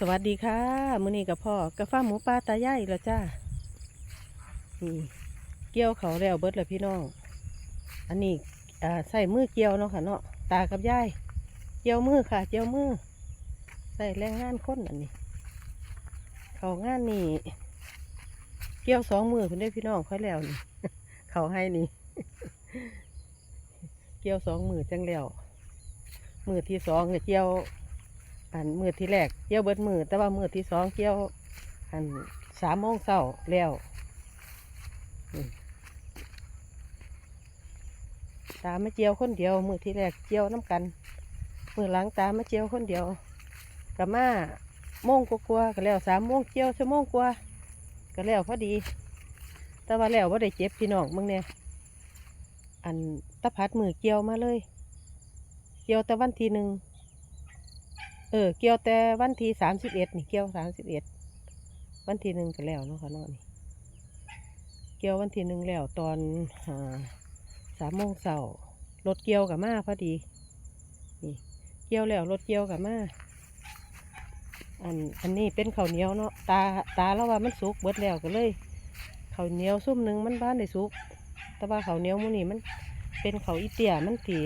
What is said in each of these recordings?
สวัสดีค่ะมื้อนี้กับพ่อกระฟ้าหมูปลาตาย่ายแล้วจ้านี่เกี่ยวเขาแล้วเบิดแล้วพี่น้อง อันนี้อ่าใส่มือเกี่ยวเนาะค่ะเนาะตากับยายเกี่ยวมือค่ะ เกี่ยวมือ ใส่แรงงานค้นอันนี้ เขางานนี่เกี่ยวสองมือเพิ่นได้พี่น้องค่อยแล้วนี่เขาให้นี่ เกี่ยวสองมือจังแล้วมือที่สองเนี่ยเกี่ยว อันมือที่แรกเกี่ยวเบิดมือแต่ว่ามือที่สองเกี่ยวอันสามโมงเช้าแล้วตามาเจียวคนเดียว มือที่แรกเจียวน้ำกัน มือหลังตามาเจียวคนเดียวกับมาโมงกว่าๆก็แล้วสามโมงเจียวชั่วโมงกว่าก็แล้วพอดี แต่ว่าแล้วว่าได้เจ็บพี่น้องมึงเนี่ยอันตะพัดมือเกี่ยวมาเลย เกี่ยวแต่วันทีหนึ่ง เออ เกี่ยวแต่วันที่สามสิบเอ็ดนี่เกี่ยวสามสิบเอ็ดวันที่หนึ่งก็แล้วเนาะค่ะเนาะนี่เกี่ยววันที่หนึ่งแล้วตอนสามโมงเช้ารถเกี่ยวกับมาพอดีนี่เกี่ยวแล้วรถเกี่ยวกับมาอันอันนี้เป็นข้าวเหนียวเนาะตาตาแล้วว่ามันสุกเบิดแล้วก็เลยข้าวเหนียวซุ่มหนึ่งมันบ้านได้สุก แต่ว่าข้าวเหนียวมูนี่มันเป็นข้าวอีเตียมันตี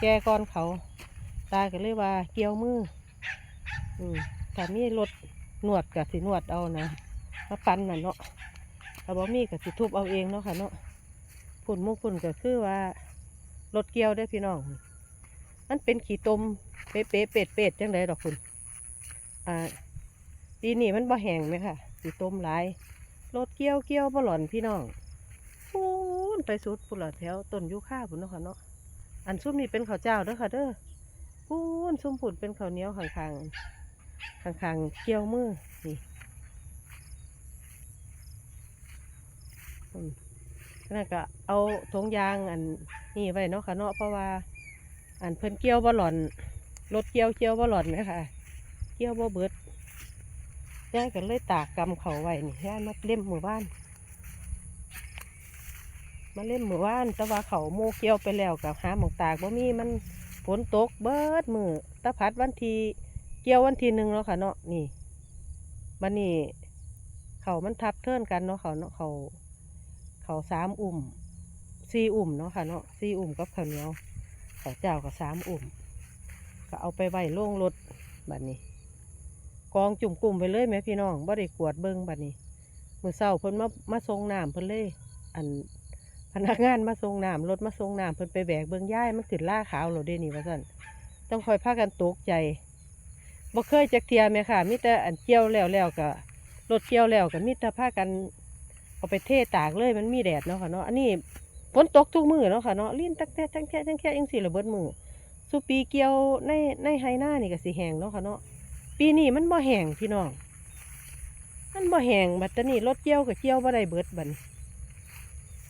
แก่ก้อนเขาตาก็เลยว่าเกี่ยวมือ อืมถ้ามีรถนวดกับสินวดเอานะมาปั้นน่ะเนาะถ้าบ่มีกับสิทุบเอาเองเนาะค่ะเนาะฝุ่นมุกฝุ่นก็คือว่ารถเกี่ยวได้พี่น้องมันเป็นขี้ตมเป๊ะเป๊ะเป็ดเป็ดจังไดดอกคุณอ่าปีนี้มันบ่แห้งไหมค่ะขีตมหลายรถเกี่ยวเกี่ยวบ่หล่อนพี่น้องปูนไปสุดปุ่นละแถวต้นยูคาปุ่นเนาะค่ะเนาะอันซุ่มนี่เป็นข้าวเจ้าเด้อค่ะเด้อปูนซุ่มผุนเป็นข้าวเหนียวข้างๆ ข้างๆเกี่ยวมือนี่นั่นก็เอาทงยางอันนี่ไว้เนาะค่ะเนาะเพราะว่า อันเพิ่นเกี่ยวบ่หล่อนรถเกี่ยวเกี่ยวบ่หล่อนไหมคะเกี่ยวบ่เบิดย่ายกันเลยตากกำเขาไว้นี่ย่ายมาเล่มหมือบ้าน มาเล่มหมือบ้าน แต่ว่าเขาโมเกี่ยวไปแล้วกับหาหมองตากบ่มีมันฝนตกเบิดมือตะพัดวันที เกี่ยววันทีหนึ่งแล้วค่ะเนาะนี่บันนี้เขามันทับเทินกันเนาะเขาเนาะเขาเขาสามอุ่มสี่อุ่มเนาะค่ะเนาะสี่อุ่มกับข้าวเหนียวเขาวเจ้ากับสามอุ่มก็เอาไปไว้โล่งรถบัดนี้ กองจุ่มกลุ่มไปเลยแม่พี่น้องบ่ได้กวดเบิ้งบัดนี้มือเศร้าเพิ่นมามาทรงน้ำเพิ่นเลย อันพนักงานมาส่งน้ำรถมาส่งน้ำเพิ่นไปแบกเบิ่งย่ายมันขึ้นล่าขาวเราเด้นี่ว่าสั่นต้องคอยพากันตกใจ บ่เคยจักเทียแม่ค่ะมีแต่อันเกี่ยวแล้วแล้วก็รถเกี่ยวแล้วก็มีแต่พากันเอาไปเทตากเลยมันมีแดดเนาะค่ะเนาะอันนี้ฝนตกทุกมือเนาะค่ะเนาะลิ้นตักแท้ทั้งแค่ทั้งแค่ยังสิระเบิดมือสุปีเกี่ยวในในไฮหน้านี่ก็สิแห้งเนาะค่ะเนาะปีนี้มันบ่แห้งพี่น้องมันบ่แห้งบัดตนี้รถเกี่ยวก็เกี่ยวบ่ได้เบิดบัน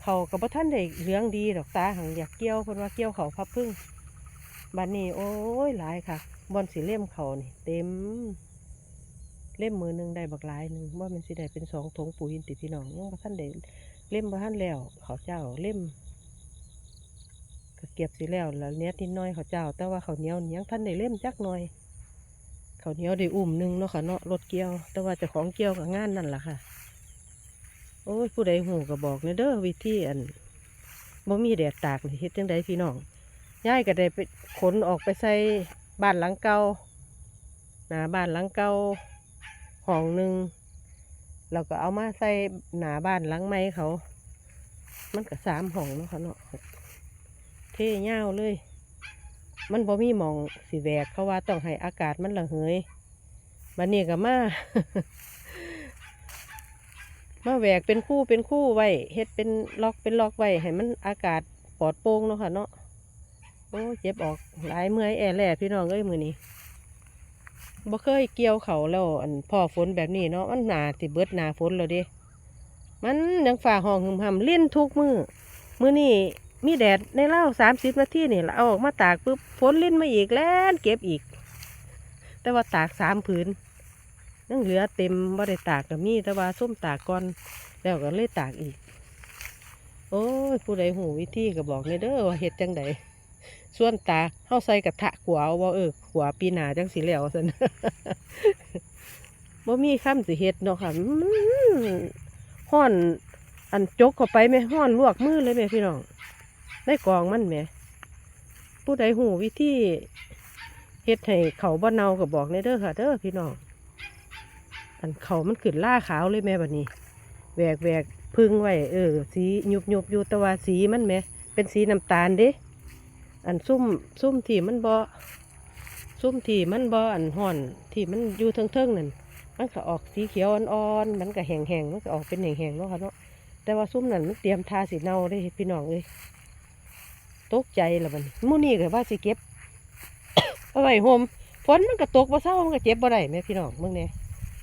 เขากับพ่ท่านได้เหลืองดีดอกตาหังอยากเกี่ยวคนว่าเกี่ยวเขาพับพึ่งบัดนี้โอ้ยหลายค่ะ บอนสีเล่มเขานี่ เต็ม เล่มมือหนึ่งได้บักหลายหนึ่งว่ามันสิได้เป็นสองถงปุ๋ยติพี่น้องยังพ่ท่านได้เล่มพ่ท่านแล้วเขาเจ้าเล่มก็เก็บสิแล้วแล้วเนี้ยนิดหน้อยเขาเจ้า แต่ว่าเขาเหนียวนี่ยังท่านได้เล่มจักหน่อย เขาเหนียวได้อุ่มหนึงเนาะค่ะเนาะรถเกี่ยว แต่ว่าจะของเกี่ยวกับงานนั่นแหละค่ะ โอ้ยผู้ใดหูก็บอกเนเด้อวิธีอันบ่มีแดดตากนี่เฮ็ดจังใดพี่น้องย้ายก็ได้ไปขนออกไปใส่ บ้านหลังเก่าหนาบ้านหลังเก่าห้องหนึ่งเราก็เอามาใส่หนาบ้านหลังใหม่เขา มันก็สามห้องเนาะค่ะเนาะเท่เงาเลย มันบ่มีหมองสิแหวกเขาว่าต้องให้อากาศมันระเหยบันนี้ก็มามาแหวกเป็นคู่เป็นคู่ไว้เฮ็ดเป็นล็อกเป็นล็อกไว้ให้มันอากาศปลอดโปร่งเนาะค่ะเนาะ โอ้เจ็บออกหลายเมื่อยแอแล่พี่น้องเอ้ยมือนี้บ่เคยเกี่ยวเขาแล้วอันพ่อฝนแบบนี้เนาะมันหนาติเบิดหนาฝนแล้วเด้ มันยังฝ่าห้องหึมหำเล่นทุกมือมือนี้มีแดดในเล่าสามสิบนาทีนี่เราเอาออกมาตากปุ๊บฝนเล่นมาอีกแล้วเก็บอีก แต่ว่าตากสามผืนยังเหลือเต็มบ่ได้ตากก็มีแต่ว่าส้มตากก่อนแล้วก็เลยตากอีก โอ้ยผู้ใดหูวิธีก็บอกเลยเด้อว่าเฮ็ดจังใด ส่วนตาเฮาใส่กระทะขวาว่าเออขวาปีหนาจังสิแล้วซั่นบ่มีคำสิเฮ็ดเนาะค่ะห้อนอันจกเข้าไปแม่ห้อนลวกมือเลยแม่พี่น้องได้กองมันแหมผู้ใดหูวิธีเฮ็ดให้เขาบ่เนาก็บบอกในเด้อค่ะเด้อพี่น้องอันเขามันขึ้นล่าขาวเลยแม่บัดนี้แหวกแหวกพึ่งไว้เออสียุบยุบอยู่ต่ว่าสีมันแหม่เป็นสีน้ำตาลเด้ อันซุ่มซุ่มที่มันบ่ซุ่มที่มันบ่อันห่อนที่มันอยู่เทิงๆนั่นมันก็ออกสีเขียวอ่อนๆมันก็แห้งๆมันก็ออกเป็นแห้งๆเนาะค่ะเนาะแต่ว่าซุ่มนั่นมันเตรียมทาสีเน่าได้พี่น้องเอ้ยตกใจละมันมู่นี่ก็ว่าสิเก็บเอาไว้โฮมฝนมันก็ตกบ่เศร้ามันก็เจ็บบ่ได้แม่พี่น้องเมื่อนี้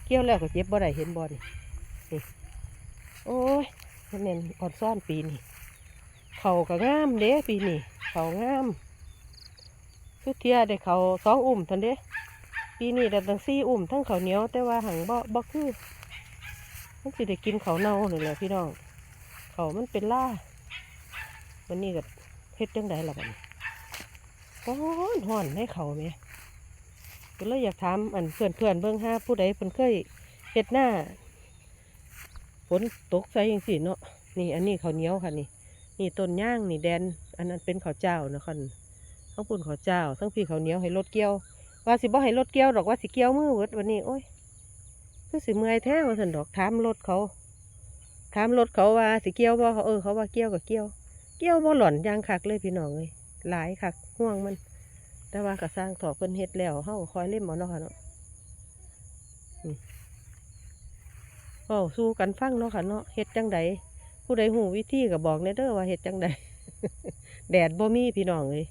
เกี่ยวแล้วก็เจ็บบ่ได้เห็นบ่นี่นี่โอ้ยนแม่นอ่อนซ่อนปีนี้ เขาก็งามเด้ปีนี้เขางามคือเทียได้เขาสองอุ่มทันเด้ปีนี้ได้ตั้งสี่อุ่มทั้งเขาเหนียวแต่ว่าหังบ่บ่คือมันสิได้กินเขาเน่าเลยแหละพี่น้องเขามันเป็นล่าวันนี้ก็เฮ็ดจังไดล่ะบัดนี้ฮ้อนฮ้อนให้เขาแหมก็เลยอยากถามอันเพื่อนเพื่อนเบิ่งห้าผู้ใดเพิ่นเคยเฮ็ดหน้าฝนตกใส่ยังสิเนาะนี่อันนี้เขาเหนียวค่ะนี่ นี่ต้นย่างนี่แดน อันนั้นเป็นข้าวเจ้านะคันทั้งปุ่นข้าวเจ้า ทั้งพี่ข้าวเหนียวให้รถเกี่ยว ว่าสิบ่ให้รถเกี่ยวดอกว่าสิเกี่ยวมือเวิดวันนี้โอ้ยคือสิเมื่อยแท้ว่าสันดอกถามรถเขาถามรถเขาว่าสิเกี่ยวบ่เขาเออเขาว่าเกี่ยวกับเกี่ยว เกี่ยวบ่หล่อนยางคักเลยพี่น้องเลยหลายคักห่วงมัน แต่ว่าก็สร้างถอเพิ่นเฮ็ดแล้วเฮาคอยเล่มเอาเนาะค่ะเนาะอืมเว้สู้กันฟังเนาะค่ะเนาะเฮ็ดจังใด ผู้ใดหูวิธีก็บอกในเด้อว่าเฮ็ดจังใดแดดบ่มีพี่น้องเลย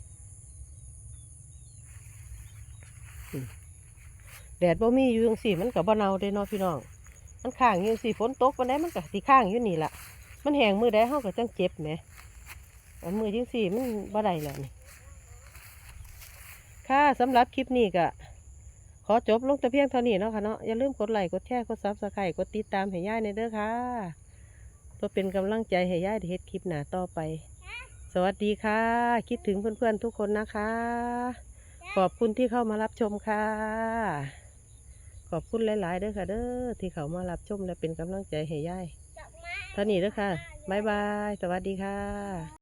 แดดบ่มีอยู่จังสี่มันก็บ่เนาเด้เนาะพี่น้อง มันข้างอยู่จังสี่ฝนตกปานใดมันก็สิข้างอยู่นี่ละมันแห้งมือใดเฮาก็จังเจ็บแหมอันมือจังสี่มันบ่ได้แล้วนี่ค่ะสำหรับคลิปนี้ก็ขอจบลงแต่เพียงเท่านี้เนาะค่ะเนาะอย่าลืมกดไลค์กดแชร์กดซับสไครต์กดติดตามให้ย่ายในเด้อค่ะ เพื่อเป็นกำลังใจให้ย่ายเฮ็ดคลิปหน้าต่อไป สวัสดีค่ะ คิดถึงเพื่อนๆทุกคนนะคะ ขอบคุณที่เข้ามารับชมค่ะ ขอบคุณหลายๆเด้อค่ะ เด้อที่เขามารับชมและเป็นกำลังใจให้ย่ายเท่านี้เด้อค่ะบ๊ายบาย สวัสดีค่ะ